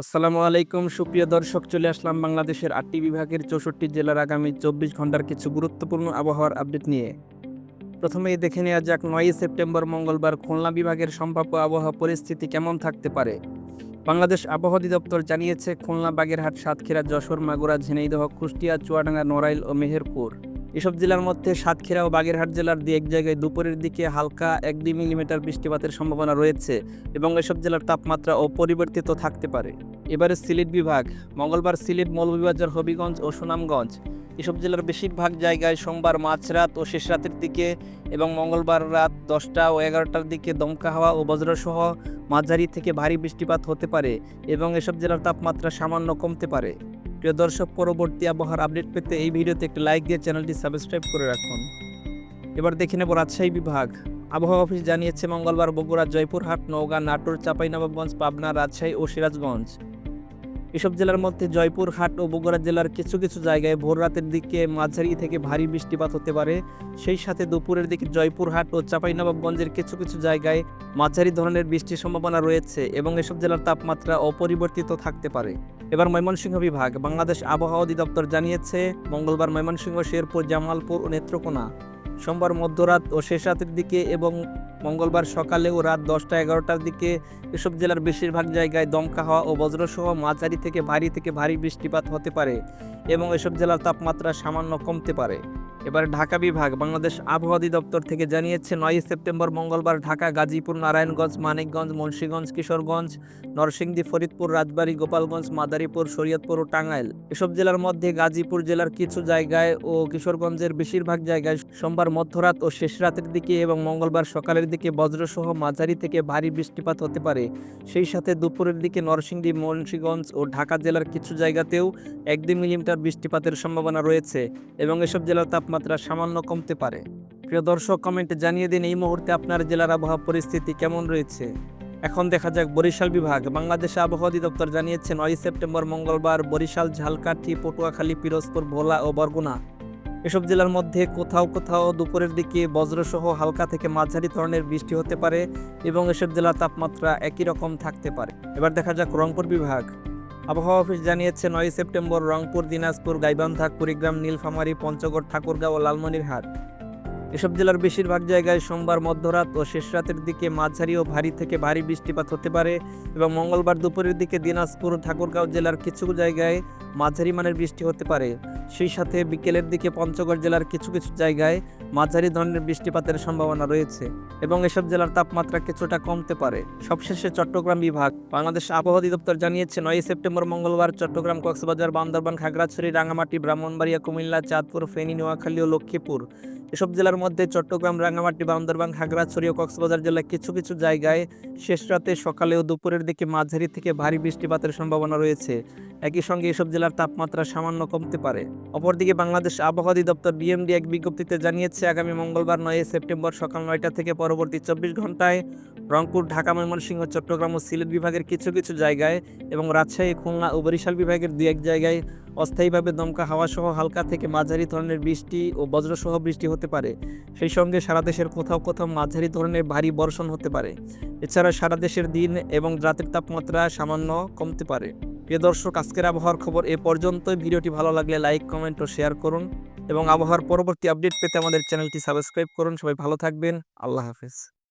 আসসালামু আলাইকুম, সুপ্রিয় দর্শক, চলে আসলাম বাংলাদেশের আটটি বিভাগের চৌষট্টি জেলার আগামী চব্বিশ ঘণ্টার কিছু গুরুত্বপূর্ণ আবহাওয়ার আপডেট নিয়ে। প্রথমেই দেখে নেওয়া যাক নয়ই সেপ্টেম্বর মঙ্গলবার খুলনা বিভাগের সম্ভাব্য আবহাওয়া পরিস্থিতি কেমন থাকতে পারে। বাংলাদেশ আবহাওয়া অধিদপ্তর জানিয়েছে, খুলনা, বাগেরহাট, সাতক্ষীরা, যশোর, মাগুরা, ঝিনাইদহ, কুষ্টিয়া, চুয়াডাঙ্গা, নড়াইল ও মেহেরপুর। এসব জেলার মধ্যে সাতক্ষীরা ও বাগেরহাট জেলার দু এক জায়গায় দুপুরের দিকে হালকা এক দুই মিলিমিটার বৃষ্টিপাতের সম্ভাবনা রয়েছে এবং এসব জেলার তাপমাত্রা অপরিবর্তিত থাকতে পারে। এবারে সিলেট বিভাগ, মঙ্গলবার সিলেট মৌলভীবাজার, হবিগঞ্জ ও সুনামগঞ্জ। এসব জেলার বেশিরভাগ জায়গায় সোমবার মাঝরাত ও শেষ রাতের দিকে এবং মঙ্গলবার রাত দশটা ও এগারোটার দিকে দমকা হাওয়া ও বজ্রসহ মাঝারি থেকে ভারী বৃষ্টিপাত হতে পারে এবং এসব জেলার তাপমাত্রা সামান্য কমতে পারে। প্রিয় দর্শক, পরবর্তী আবহাওয়ার আপডেট পেতে এই ভিডিওতে একটি লাইক দিয়ে চ্যানেলটি সাবস্ক্রাইব করে রাখুন। এবার দেখে নেব রাজশাহী বিভাগ। আবহাওয়া অফিস জানিয়েছে, মঙ্গলবার বগুড়া, জয়পুরহাট, নওগাঁ, নাটোর, চাঁপাইনবাবগঞ্জ, পাবনা, রাজশাহী ও সিরাজগঞ্জ। এসব জেলার মধ্যে জয়পুরহাট ও বগুড়া জেলার কিছু কিছু জায়গায় ভোর রাতের দিকে মাঝারি থেকে ভারী বৃষ্টিপাত হতে পারে। সেই সাথে দুপুরের দিকে জয়পুরহাট ও চাঁপাইনবাবগঞ্জের কিছু কিছু জায়গায় মাঝারি ধরনের বৃষ্টির সম্ভাবনা রয়েছে এবং এসব জেলার তাপমাত্রা অপরিবর্তিত থাকতে পারে। এবার ময়মনসিংহ বিভাগ, বাংলাদেশ আবহাওয়া অধিদপ্তর জানিয়েছে, মঙ্গলবার ময়মনসিংহ, শেরপুর, জামালপুর ও নেত্রকোনা সোমবার মধ্যরাত ও শেষ রাতের দিকে এবং মঙ্গলবার সকালে ও রাত দশটা এগারোটার দিকে এসব জেলার বেশিরভাগ জায়গায় দমকা হওয়া ও বজ্রসহ মাঝারি থেকে ভারী থেকে ভারী বৃষ্টিপাত হতে পারে এবং এসব জেলার তাপমাত্রা সামান্য কমতে পারে। এবার ঢাকা বিভাগ, বাংলাদেশ আবহাওয়া অধিদপ্তর থেকে জানিয়েছে নয় সেপ্টেম্বর মঙ্গলবার ঢাকা, গাজীপুর, নারায়ণগঞ্জ, মানিকগঞ্জ, মুন্সীগঞ্জ, কিশোরগঞ্জ, নরসিংদী, ফরিদপুর, রাজবাড়ী, গোপালগঞ্জ, মাদারীপুর, শরীয়তপুর ও টাঙ্গাইল। এসব জেলার মধ্যে গাজীপুর জেলার কিছু জায়গায় ও কিশোরগঞ্জের বেশিরভাগ জায়গায় সোমবার মধ্যরাত ও শেষ রাতের দিকে এবং মঙ্গলবার সকালের দিকে বজ্রসহ মাঝারি থেকে ভারী বৃষ্টিপাত হতে পারে। সেই সাথে দুপুরের দিকে নরসিংদী, মুন্সীগঞ্জ ও ঢাকা জেলার কিছু জায়গাতেও এক দুই মিলিমিটার বৃষ্টিপাতের সম্ভাবনা রয়েছে এবং এসব জেলার তাপমাত্রা সামান্য কমতে পারে। প্রিয় দর্শক কমেন্টে জানিয়ে দিন এই মুহূর্তে আপনার জেলার আবহাওয়া পরিস্থিতি কেমন রয়েছে। এখন দেখা যাক বরিশাল বিভাগ। বাংলাদেশ আবহাওয়া অধিদপ্তর জানিয়েছে নয় সেপ্টেম্বর মঙ্গলবার বরিশাল, ঝালকাঠি, পটুয়াখালী, পিরোজপুর, ভোলা ও বরগুনা। এসব জেলার মধ্যে কোথাও কোথাও দুপুরের দিকে বজ্রসহ হালকা থেকে মাঝারি ধরনের বৃষ্টি হতে পারে এবং এসব জেলার তাপমাত্রা একই রকম থাকতে পারে। এবার দেখা যাক রংপুর বিভাগ। আবহাওয়া অফিস জানিয়েছে নয় সেপ্টেম্বর রংপুর দিনাজপুর গাইবান্ধা কুড়িগ্রাম নীলফামারী পঞ্চগড় ঠাকুরগাঁও ও লালমনিরহাট। এসব জেলার বেশিরভাগ জায়গায় সোমবার মধ্যরাত ও শেষ রাতের দিকে মাঝারি ও ভারী থেকে ভারী বৃষ্টিপাত হতে পারে এবং মঙ্গলবার দুপুরের দিকে দিনাজপুর ঠাকুরগাঁও জেলার কিছু জায়গায় মাঝারি মানের বৃষ্টি হতে পারে। সেই সাথে বিকেলের দিকে পঞ্চগড় জেলার কিছু কিছু জায়গায় মাঝারি ধরনের বৃষ্টিপাতের সম্ভাবনা রয়েছে এবং এসব জেলার তাপমাত্রা কিছুটা কমতে পারে। সবশেষে চট্টগ্রাম বিভাগ। বাংলাদেশ আবহাওয়া অধিদপ্তর জানিয়েছে নয় সেপ্টেম্বর মঙ্গলবার চট্টগ্রাম, কক্সবাজার, বান্দরবান, খাগড়াছড়ি রাঙামাটি ব্রাহ্মণবাড়িয়া, কুমিল্লা, চাঁদপুর, ফেনী, নোয়াখালী ও লক্ষ্মীপুর এসব জেলার মধ্যে চট্টগ্রাম, রাঙ্গামাটি, বান্দরবান, খাগড়াছড়ি ও কক্সবাজার জেলার কিছু কিছু জায়গায় শেষ রাতে সকালে ও দুপুরের দিকে মাঝারি থেকে ভারী বৃষ্টিপাতের সম্ভাবনা রয়েছে। একই সঙ্গে এসব জেলার তাপমাত্রা সামান্য কমতে পারে। অপরদিকে বাংলাদেশ আবহাওয়া অধিদপ্তর বিএমডি এক বিজ্ঞপ্তিতে জানিয়েছে, আগামী মঙ্গলবার নয় সেপ্টেম্বর সকাল নয়টা থেকে পরবর্তী চব্বিশ ঘন্টায় রংপুর, ঢাকা, ময়মনসিংহ, চট্টগ্রাম ও সিলেট বিভাগের কিছু কিছু জায়গায় এবং রাজশাহী, খুলনা ও বরিশাল বিভাগের দু এক জায়গায় অস্থায়ীভাবে দমকা হাওয়া সহ হালকা থেকে মাঝারি ধরনের বৃষ্টি ও বজ্রসহ বৃষ্টি হতে পারে। সেই সঙ্গে সারা দেশের কোথাও কোথাও মাঝারি ধরনের ভারী বর্ষণ হতে পারে। এছাড়া সারা দেশের দিন এবং রাতের তাপমাত্রা সামান্য কমতে পারে। প্রিয় দর্শক, আজকের আবহাওয়ার খবর এ পর্যন্ত ভিডিওটি ভালো লাগলে লাইক, কমেন্ট ও শেয়ার করুন এবং আবহাওয়ার পরবর্তী আপডেট পেতে আমাদের চ্যানেলটি সাবস্ক্রাইব করুন। সবাই ভালো থাকবেন। আল্লাহ হাফেজ।